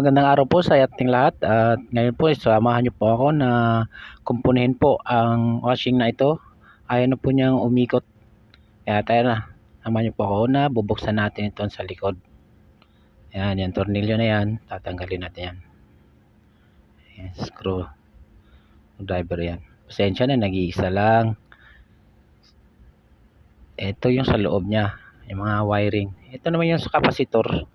Magandang araw po sa ating lahat at ngayon po samahan niyo po ako na kumpunihin po ang washing na ito. Ayaw na po niyang umikot. Kaya tayo na. Samahan niyo po ako na bubuksan natin ito sa likod. Yan, yung tornilyo na yan. Tatanggalin natin yan. Yan, screw. Driver yan. Pasensya na, nag-iisa lang. Ito yung sa loob niya. Yung mga wiring. Ito naman yung sa kapasitor.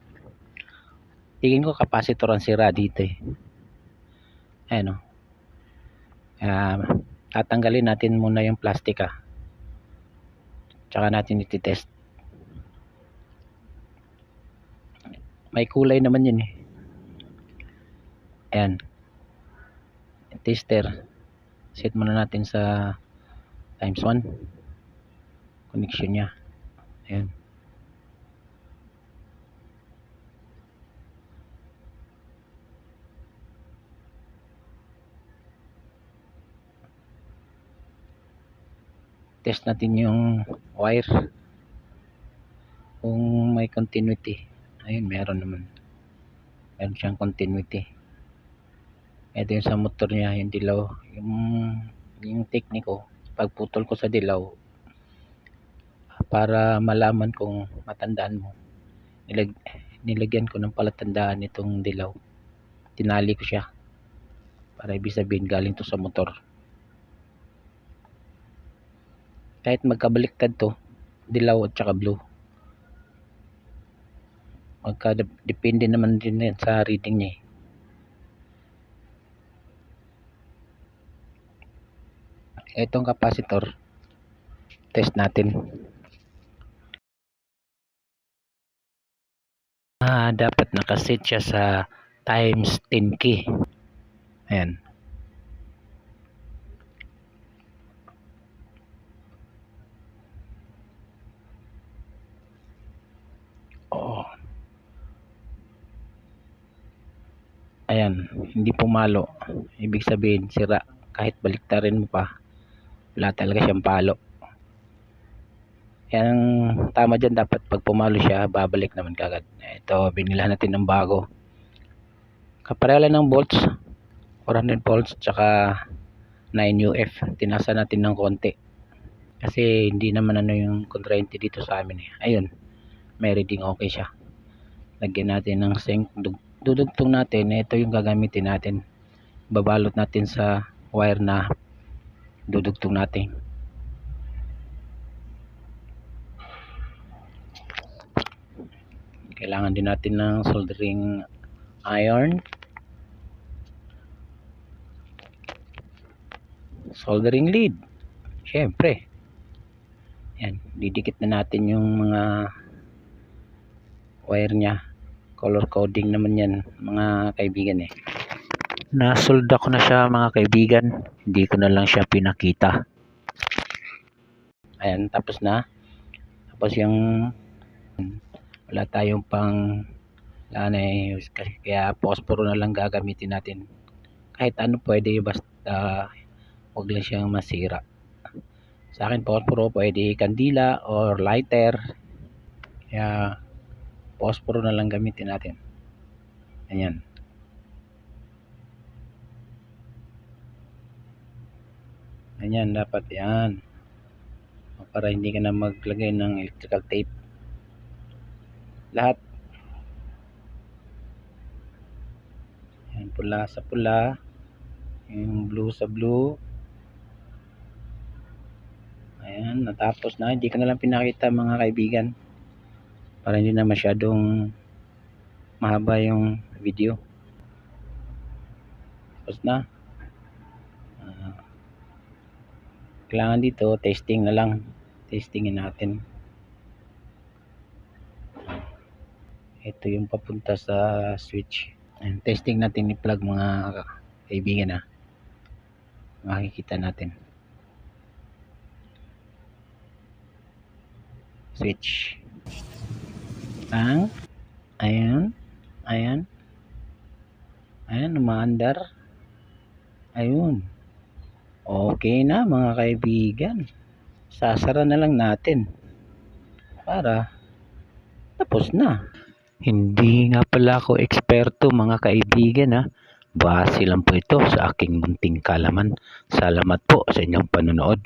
Tingin ko capacitor ang sira dito eh. Ayan o. Uh, tatanggalin natin muna yung plastic ah. Tsaka natin iti-test. May kulay naman yun eh. Ayan. Tester. Set muna natin sa times 1. Connection niya. Ayan. Test natin yung wire. Kung may continuity. Ayun meron naman. Meron siyang continuity. Ito yung sa motor niya yung dilaw. Yung, yung tekniko pagputol ko sa dilaw para malaman kung matandaan mo nilag, nilagyan ko ng palatandaan itong dilaw. Tinali ko siya. Para ibig sabihin galing to sa motor kahit magkabaliktad to dilaw at saka blue. Magka depende naman din yan sa reading niya eh. itong capacitor test natin. Ah, dapat nakaset siya sa times 10 key ayan ayan hindi pumalo. Ibig sabihin sira. Kahit baliktarin mo pa wala talaga siyang palo. Yan tama dyan. Dapat pag pumalo siya babalik naman kagad ito binila natin ng bago. Kapareho lang ng bolts. 400 volts tsaka 9 UF tinasa natin ng konti. Kasi hindi naman ano yung kontrahente dito sa amin eh. ayun may reading okay siya. Lagyan natin ng sink dudugtong natin ito yung gagamitin natin. Babalot natin sa wire na dudugtong natin. Kailangan din natin ng soldering iron. Soldering lead. Syempre. Yan didikit na natin yung mga wire nya color coding naman yan mga kaibigan eh. Nasolda ko na siya mga kaibigan. Hindi ko na lang siya pinakita. Ayan tapos na. Tapos yung wala tayong pang ano eh, kaya posporo na lang gagamitin natin. Kahit ano pwede basta wag lang siyang masira. Sa akin posporo pwede kandila or lighter. Kaya phosphoro na lang gamitin natin. Ayan. Ayan dapat yan. Para hindi ka na maglagay ng electrical tape. Lahat. Yan pula sa pula. Yung blue sa blue. Ayan natapos na. Hindi ko na lang pinakita mga kaibigan para hindi na masyadong mahaba yung video. Tapos na. Uh, kailangan dito testing na lang. Testingin natin. Ito yung papunta sa switch. And testing natin i-plug mga kaibigan na makikita natin. Switch ang ayan ayan ayan umaandar ayun okay na mga kaibigan sasara na lang natin para tapos na Hindi nga pala ako eksperto mga kaibigan ha. Base lang po ito sa aking munting kalaman. Salamat po sa inyong panonood.